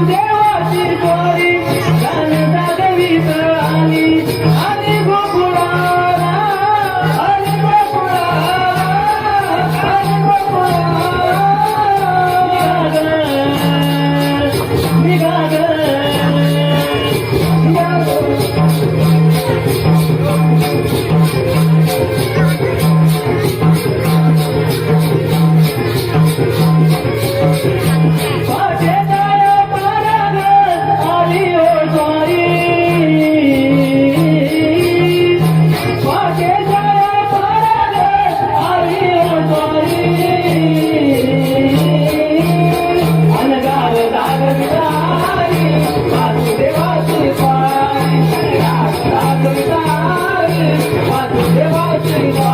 from there. Deva